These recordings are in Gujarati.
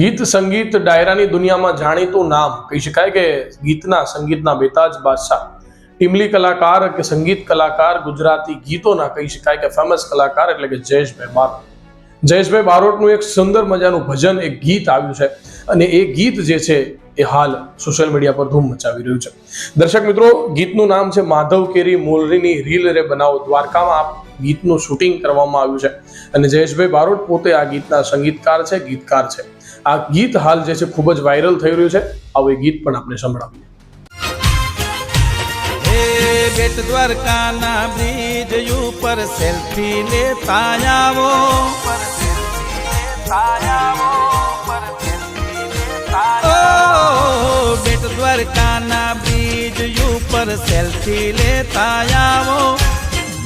ગીત સંગીત ડાયરાની દુનિયામાં જાણીતું નામ કહી શકાય કે ગીતના સંગીતના બેતાજ બાદશાહ. ટીમલી કલાકાર કે સંગીત કલાકાર ગુજરાતી ગીતોના કહી શકાય કે ફેમસ કલાકાર એટલે કે જયેશભાઈ બારોટ. જયેશભાઈ બારોટનું એક સુંદર મજાનું ભજન, એક ગીત આવ્યું છે અને એ ગીત જે છે એ હાલ સોશિયલ મીડિયા પર ધૂમ મચાવી રહ્યું છે. દર્શક મિત્રો, ગીતનું નામ છે માધવ કેરી મોલરીની રીલ રે બનાવો દ્વારકામાં. આ ગીતનું શૂટિંગ કરવામાં આવ્યું છે. અને જયેશભાઈ બારોટ પોતે આ ગીતના સંગીતકાર છે, ગીતકાર છે. આ ગીત હાલ જે છે ખૂબ જ વાયરલ થઈ રહ્યું છે. આવું એ ગીત પણ આપણે સંભળાવીએ. બેટ દ્વારકાના બ્રિજ ઉપર સેલ્ફી લેતા આવો. બેટ દ્વારકાના બ્રિજ ઉપર સેલ્ફી લેતા આવો.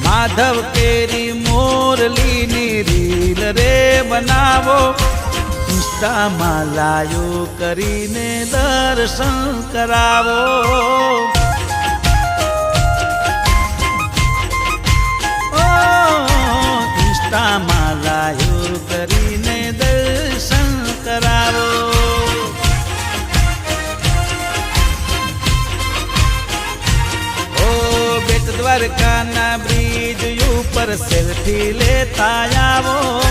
માધવ કેરી મોરલીની રીલ રે બનાવો. ઇન્સ્ટામાં લાયો કરીને દર્શન કરાવો. દ્વારકાના બ્રિજ ઉપર સેલ્ફી લેતા આવો.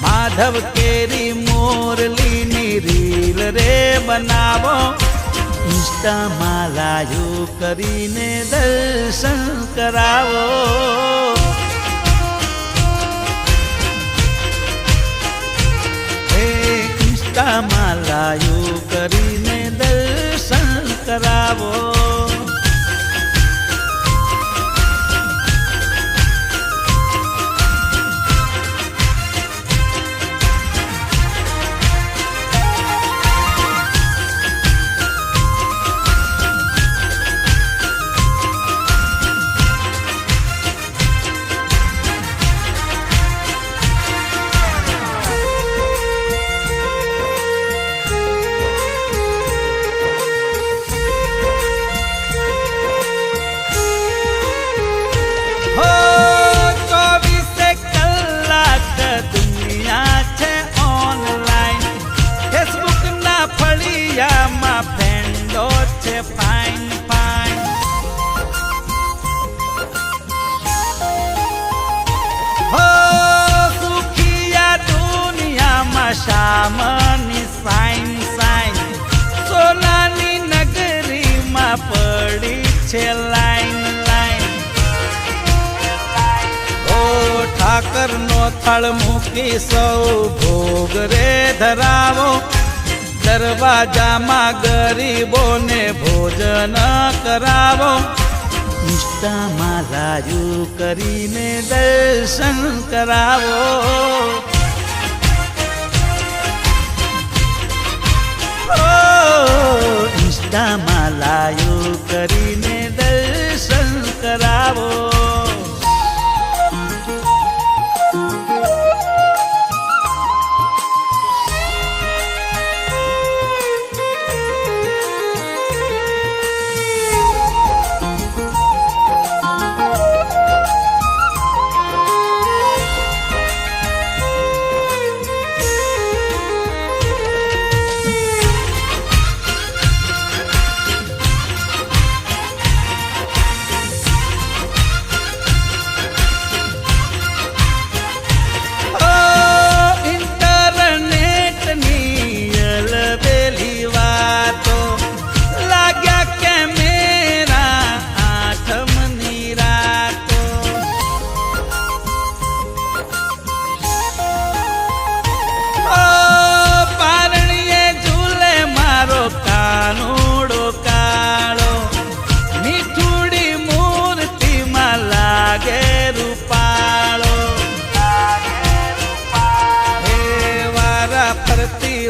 માધવ કેરી મોરલીની રીલ રે બનાવો. ઇન્સ્ટામાં લાયો કરીને દર્શન કરાવો. ઇન્સ્ટામાં લાયો કરીને દર્શન કરાવો. નગરીમાં પડી છે લાઈન લાઈન. ઓ ઠાકર નો થળ મૂકી સૌ ભોગ રે ધરાવો. દરવાજામાં ગરીબોને ભોજન કરાવો. નિષ્ઠામાં રાજુ કરીને દર્શન કરાવો. ઓ ઇન્સ્ટામાં લાયો કરીને દર્શન કરાવો.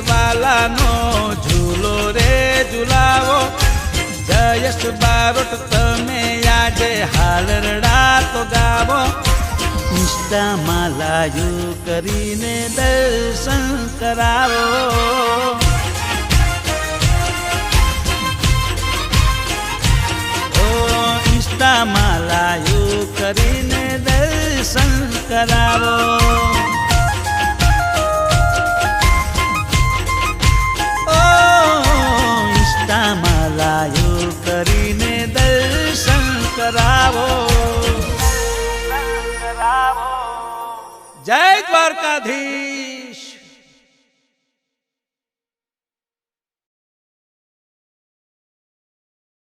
વાલાનો ઝૂલો રે ઝુલાવો. જયેશ બારોટ, તમે આજે હાલરડા તો ગાવો. ઇન્સ્ટામાં લાયો કરીને દર્શન કરાવો. ઓ ઇન્સ્ટામાં લાયો કરીને દર્શન કરાવો. જય દ્વારકાધીશ.